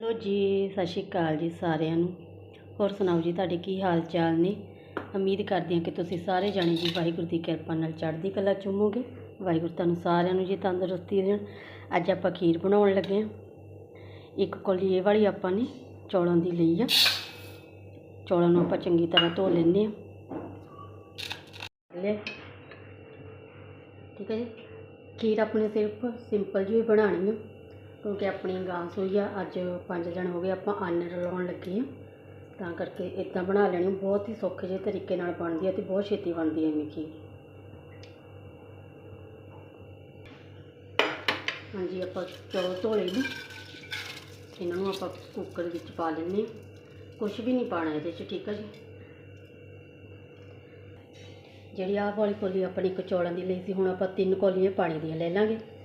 Hello ਜੀ, ਸਤਿ ਸ਼੍ਰੀ ਅਕਾਲ ਜੀ ਸਾਰਿਆਂ ਨੂੰ। ਹੋਰ ਸੁਣਾਓ ਜੀ, ਤੁਹਾਡੇ ਕੀ ਹਾਲ ਚਾਲ ਨੇ? ਉਮੀਦ ਕਰਦੀ ਹਾਂ ਕਿ ਤੁਸੀਂ ਸਾਰੇ ਜਾਣੇ ਜੀ ਵਾਹਿਗੁਰੂ ਦੀ ਕਿਰਪਾ ਨਾਲ ਚੜ੍ਹਦੀ ਕਲਾ ਚੁੰਮੋਗੇ ਵਾਹਿਗੁਰੂ ਤੁਹਾਨੂੰ ਸਾਰਿਆਂ ਨੂੰ ਜੀ ਤੰਦਰੁਸਤੀ ਦੇਣ। ਅੱਜ ਆਪਾਂ ਖੀਰ ਬਣਾਉਣ ਲੱਗੇ ਹਾਂ। ਇੱਕ ਕੋਲੀ ਇਹ ਵਾਲੀ ਆਪਾਂ ਨੇ ਚੌਲਾਂ ਦੀ ਲਈ ਆ। ਚੌਲਾਂ ਨੂੰ ਆਪਾਂ ਚੰਗੀ ਤਰ੍ਹਾਂ ਧੋ ਲੈਂਦੇ ਹਾਂ। ਲੈ। ਠੀਕ ਹੈ ਜੀ। ਖੀਰ ਆਪਣੇ ਸਿਰਫ ਸਿੰਪਲ ਜਿਹੀ ਬਣਾਉਣੀ ਆ। ਕਿਉਂਕਿ ਆਪਣੀ ਗਾਂ ਸੂਈ ਆ, ਅੱਜ ਪੰਜ ਜਣੇ ਹੋ ਗਏ, ਆਪਾਂ ਅੰਨ ਰਲਾਉਣ ਲੱਗੇ ਹਾਂ। ਤਾਂ ਕਰਕੇ ਇੱਦਾਂ ਬਣਾ ਲੈਣੀ, ਬਹੁਤ ਹੀ ਸੌਖੇ ਜਿਹੇ ਤਰੀਕੇ ਨਾਲ ਬਣਦੀ ਹੈ ਅਤੇ ਬਹੁਤ ਛੇਤੀ ਬਣਦੀ ਹੈ ਇਹ ਹਾਂਜੀ, ਆਪਾਂ ਚੌਲ ਧੋ ਲਏ ਨੇ। ਇਹਨਾਂ ਨੂੰ ਆਪਾਂ ਕੁੱਕਰ ਵਿੱਚ ਪਾ ਲੈਂਦੇ ਹਾਂ। ਕੁਝ ਵੀ ਨਹੀਂ ਪਾਣਾ ਇਹਦੇ 'ਚ ਠੀਕ ਹੈ ਜੀ? ਜਿਹੜੀ ਆਹ ਵਾਲੀ ਕੋਲੀ ਆਪਣੀ ਇੱਕ ਚੌਲਾਂ ਦੀ ਲਈ ਸੀ, ਹੁਣ ਆਪਾਂ ਤਿੰਨ ਕੋਲੀਆਂ ਪਾਣੀ ਦੀਆਂ ਲੈ ਲਾਂਗੇ।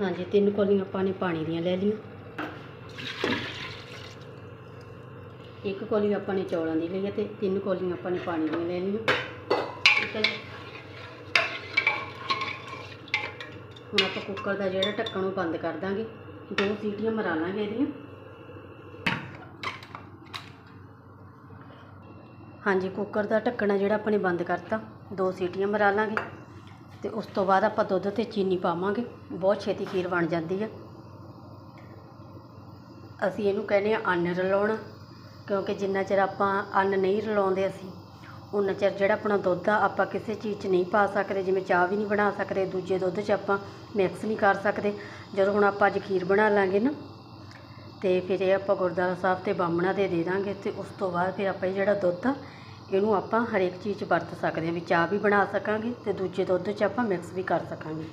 ਹਾਂਜੀ, ਤਿੰਨ ਕੋਲੀਆਂ ਆਪਾਂ ਨੇ ਪਾਣੀ ਦੀਆਂ ਲੈ ਲਈਆਂ। ਇੱਕ ਕੋਲੀ ਆਪਾਂ ਨੇ ਚੌਲਾਂ ਦੀ ਲਈ ਹੈ ਤੇ ਤਿੰਨ ਕੋਲੀਆਂ ਆਪਾਂ ਨੇ ਪਾਣੀ ਦੀਆਂ ਲੈ ਲਈਆਂ। ਠੀਕ ਹੈ ਹੁਣ ਆਪਾਂ ਕੁੱਕਰ ਦਾ ਜਿਹੜਾ ਢੱਕਣ ਉਹ ਬੰਦ ਕਰ ਦਾਂਗੇ। ਦੋ ਸੀਟੀਆਂ ਮਰਾ ਲਾਂਗੇ ਇਹਦੀਆਂ ਹਾਂਜੀ, ਕੁੱਕਰ ਦਾ ਢੱਕਣਾ ਜਿਹੜਾ ਆਪਾਂ ਨੇ ਬੰਦ ਕਰਤਾ, ਦੋ ਸੀਟੀਆਂ ਮਰਾ ਲਾਂਗੇ। ਅਤੇ ਉਸ ਤੋਂ ਬਾਅਦ ਆਪਾਂ ਦੁੱਧ ਅਤੇ ਚੀਨੀ ਪਾਵਾਂਗੇ। ਬਹੁਤ ਛੇਤੀ ਖੀਰ ਬਣ ਜਾਂਦੀ ਆ। ਅਸੀਂ ਇਹਨੂੰ ਕਹਿੰਦੇ ਹਾਂ ਅੰਨ ਰਲਾਉਣਾ, ਕਿਉਂਕਿ ਜਿੰਨਾ ਚਿਰ ਆਪਾਂ ਅੰਨ ਨਹੀਂ ਰਲਾਉਂਦੇ ਅਸੀਂ, ਉਨਾ ਚਿਰ ਜਿਹੜਾ ਆਪਣਾ ਦੁੱਧ ਆ, ਆਪਾਂ ਕਿਸੇ ਚੀਜ਼ 'ਚ ਨਹੀਂ ਪਾ ਸਕਦੇ, ਜਿਵੇਂ ਚਾਹ ਵੀ ਨਹੀਂ ਬਣਾ ਸਕਦੇ, ਦੂਜੇ ਦੁੱਧ 'ਚ ਆਪਾਂ ਮਿਕਸ ਨਹੀਂ ਕਰ ਸਕਦੇ। ਜਦੋਂ ਹੁਣ ਆਪਾਂ ਅੱਜ ਖੀਰ ਬਣਾ ਲਾਂਗੇ ਨਾ, ਤੇ ਫਿਰ ਇਹ ਆਪਾਂ ਗੁਰਦੁਆਰਾ ਸਾਹਿਬ ਤੇ ਬਾਹਮਣਾ ਦੇ ਦੇ ਦਾਂਗੇ, ਤੇ ਉਸ ਤੋਂ ਬਾਅਦ ਫਿਰ ਆਪਾਂ ਇਹ ਜਿਹੜਾ ਦੁੱਧ ਆ ਇਹਨੂੰ ਆਪਾਂ ਹਰੇਕ ਚੀਜ਼ 'ਚ ਵਰਤ ਸਕਦੇ ਹਾਂ, ਵੀ ਚਾਹ ਵੀ ਬਣਾ ਸਕਾਂਗੇ ਅਤੇ ਦੂਜੇ ਦੁੱਧ 'ਚ ਆਪਾਂ ਮਿਕਸ ਵੀ ਕਰ ਸਕਾਂਗੇ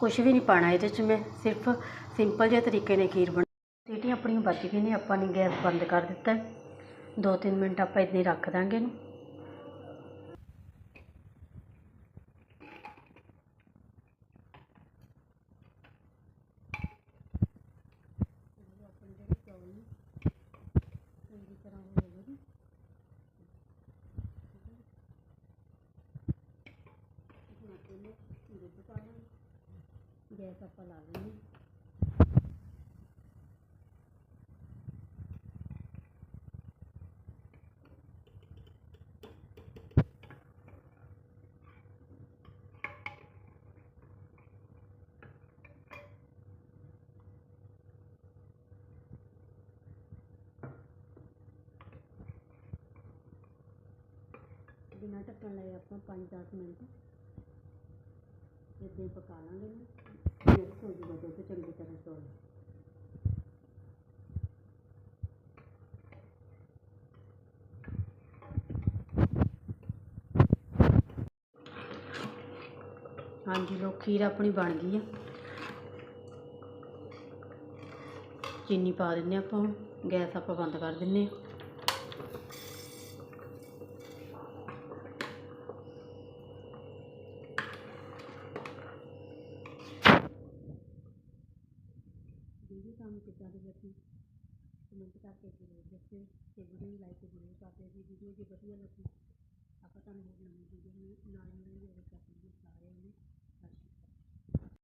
ਕੁਛ ਵੀ ਨਹੀਂ ਪਾਣਾ ਇਹਦੇ 'ਚ ਮੈਂ, ਸਿਰਫ ਸਿੰਪਲ ਜਿਹੇ ਤਰੀਕੇ ਨਾਲ ਖੀਰ ਬਣਾ ਸੀਟੀਆਂ ਆਪਣੀਆਂ ਬਚ ਗਈਆਂ ਨੇ, ਆਪਾਂ ਨੇ ਗੈਸ ਬੰਦ ਕਰ ਦਿੱਤਾ ਹੈ। ਦੋ ਤਿੰਨ ਮਿੰਟ ਆਪਾਂ ਇੱਦਾਂ ਹੀ ਰੱਖ ਦਾਂਗੇ ਇਹਨੂੰ ਆਪਣੇ ਜਿਹੜੇ ਚੌਲ ਨੇ ਚੰਗੀ ਤਰ੍ਹਾਂ ਹੋ ਗਏ ਨੇ ਹੁਣ ਦੁੱਧ ਪਾ ਦਾਂਗੇ ਗੈਸ ਆਪਾਂ ਲਾ ਲੈਂਦੇ ਹਾਂ। ਬਿਨਾਂ ਢੱਕਣ ਲਏ ਆਪਾਂ 5-10 ਮਿੰਟ ਇੱਦਾਂ ਹੀ ਪਕਾ ਲਾਂਗੇ ਨਾ। ਮਿਕਸ ਹੋ ਜੂਗਾ ਦੁੱਧ ਚੰਗੀ ਤਰ੍ਹਾਂ ਚੌਲ ਹਾਂਜੀ ਲੋ ਖੀਰ ਆਪਣੀ ਬਣ ਗਈ ਆ। ਚੀਨੀ ਪਾ ਦਿੰਨੇ ਆਪਾਂ ਗੈਸ ਆਪਾਂ ਬੰਦ ਕਰ ਦਿੰਨੇ ਆ ਵੀਡੀਓ ਤੁਹਾਨੂੰ ਕਿੱਦਾਂ ਦੀ ਲੱਗੀ ਕਮੈਂਟ ਕਰਕੇ ਜ਼ਰੂਰ ਦੱਸਿਓ ਤੇ ਵੀਡੀਓ ਨੂੰ ਲਾਈਕ ਜ਼ਰੂਰ ਕਰ ਦਿਓ ਜੀ ਵੀਡੀਓ ਜੇ ਵਧੀਆ ਲੱਗੀ, ਆਪਾਂ ਤੁਹਾਨੂੰ ਹੋਰ ਨਵੀਂ ਵੀਡੀਓ ਨਾਲ ਮਿਲਾਂਗੇ ਉਦੋਂ ਤੱਕ ਲਈ ਸਾਰਿਆਂ ਨੂੰ।